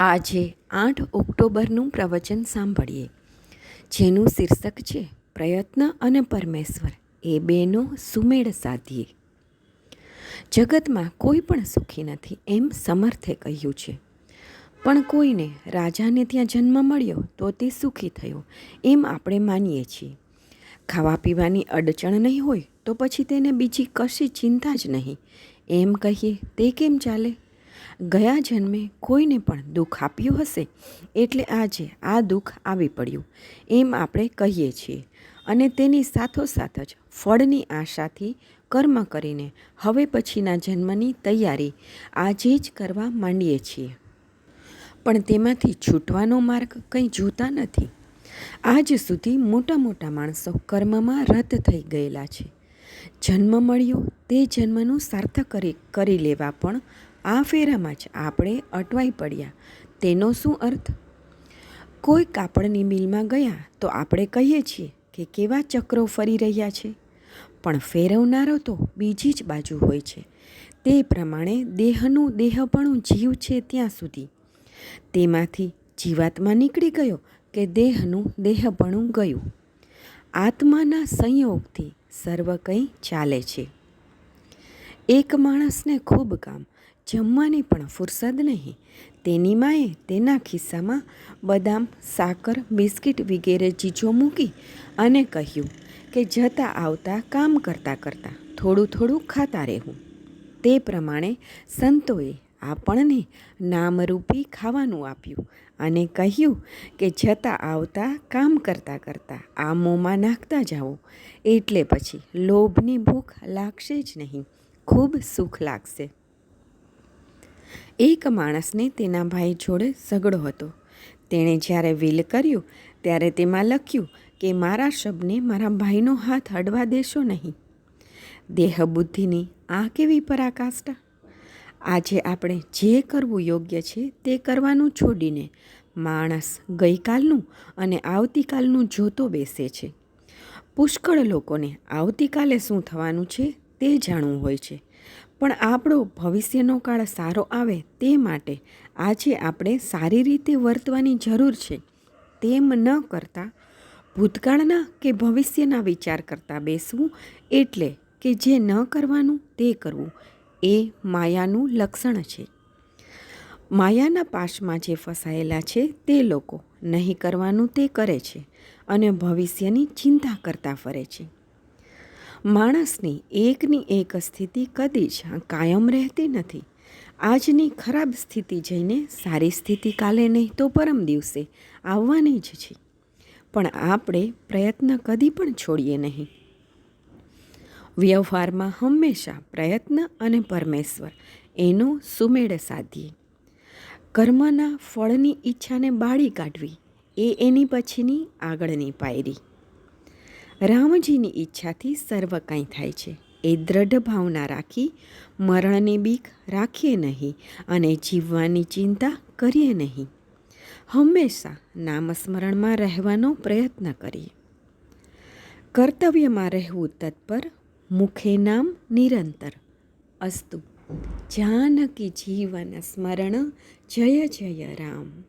આજે આઠ ઓક્ટોબરનું પ્રવચન સાંભળીએ. જેનું શીર્ષક છે, પ્રયત્ન અને પરમેશ્વર, એ બેનો સુમેળ સાધીએ. જગતમાં કોઈ પણ સુખી નથી એમ સમર્થે કહ્યું છે. પણ કોઈને રાજાને ત્યાં જન્મ મળ્યો તો તે સુખી થયો એમ આપણે માનીએ છીએ. ખાવા પીવાની અડચણ નહીં હોય તો પછી તેને બીજી કશી ચિંતા જ નહીં. એમ કહીએ, તે કેમ ચાલે? ગયા જન્મે કોઈને પણ દુઃખ આપ્યું હશે? એટલે આજે આ દુઃખ આવી પડ્યું, એમ આપણે કહીએ છીએ. અને તેની સાથોસાથ જ ફળની આશાથી કર્મ કરીને હવે પછીના જન્મની તૈયારી આજે જ કરવા માંડીએ છીએ. પણ તેમાંથી છૂટવાનો માર્ગ કંઈ જોતા નથી. આજ સુધી મોટા મોટા માણસો કર્મમાં રત થઈ ગયેલા છે. જન્મ મળ્યો તે જન્મનું સાર્થક કરી કરી લેવા પણ આ ફેરામાં જ આપણે અટવાઈ પડ્યા. તેનો શું અર્થ? કોઈ કાપડની મિલમાં ગયા તો આપણે કહીએ છીએ કે કેવા ચક્રો ફરી રહ્યા છે. પણ ફેરવનારો તો બીજી જ બાજુ હોય છે. તે પ્રમાણે દેહનું દેહપણું જીવ છે ત્યાં સુધી. તેમાંથી જીવાત્મા નીકળી ગયો કે દેહનું દેહપણું ગયું. આત્માના સંયોગથી સર્વ કંઈ ચાલે છે. એક માણસને ખૂબ કામ જમવાની પણ ફુરસદ નહીં. તેની માએ તેના ખિસ્સામાં બદામ, સાકર, બિસ્કિટ વગેરે ચીજો મૂકી અને કહ્યું કે જતા આવતા કામ કરતાં કરતાં થોડું થોડું ખાતા રહેવું. તે પ્રમાણે સંતોએ આપણને નામરૂપી ખાવાનું આપ્યું અને કહ્યું કે જતાં આવતા કામ કરતાં કરતાં આ મોંમાં નાખતા જાઓ. એટલે પછી લોભની ભૂખ લાગશે જ નહીં. ખૂબ સુખ લાગશે. એક માણસને તેના ભાઈ જોડે ઝઘડો હતો. તેણે જ્યારે વિલ કર્યું, ત્યારે તેમાં લખ્યું કે, મારા શબને મારા ભાઈનો હાથ અડવા દેશો નહીં. દેહબુદ્ધિની આ કેવી પરાકાષ્ઠા? આજે આપણે જે કરવું યોગ્ય છે તે કરવાનું છોડીને માણસ ગઈકાલનું અને આવતીકાલનું જોતો બેસે છે. પુષ્કળ લોકોને આવતીકાલે શું થવાનું છે તે જાણવું હોય છે. પણ આપણો ભવિષ્યનો કાળ સારો આવે તે માટે આજે આપણે સારી રીતે વર્તવાની જરૂર છે. તેમ ન કરતાં ભૂતકાળના કે ભવિષ્યના વિચાર કરતાં બેસવું એટલે કે જે ન કરવાનું તે કરવું એ માયાનું લક્ષણ છે. માયાના પાશમાં જે ફસાયેલા છે તે લોકો નહીં કરવાનું તે કરે છે અને ભવિષ્યની ચિંતા કરતા ફરે છે. માણસની એકની એક સ્થિતિ કદી જ કાયમ રહેતી નથી. આજની ખરાબ સ્થિતિ જઈને સારી સ્થિતિ કાલે નહીં તો પરમ દિવસે આવવાની જ છે. પણ આપણે પ્રયત્ન કદી પણ છોડીએ નહીં. વ્યવહારમાં હંમેશા પ્રયત્ન અને પરમેશ્વર એનો સુમેળ સાધીએ. કર્મના ફળની ઈચ્છાને બાળી કાઢવી એ એની પછીની આગળની પાયરી. રામજીની ઈચ્છાથી સર્વ કાંઈ થાય છે. એ દ્રઢ ભાવના રાખી, મરણની બીક રાખીએ નહીં અને જીવવાની ચિંતા કરીએ નહીં. હંમેશા નામસ્મરણમાં રહેવાનો પ્રયત્ન કરીએ. કર્તવ્યમાં રહેવું તત્પર, મુખે નામ નિરંતર. અસ્તુ. જાનકી જીવન સ્મરણ, જય જય રામ.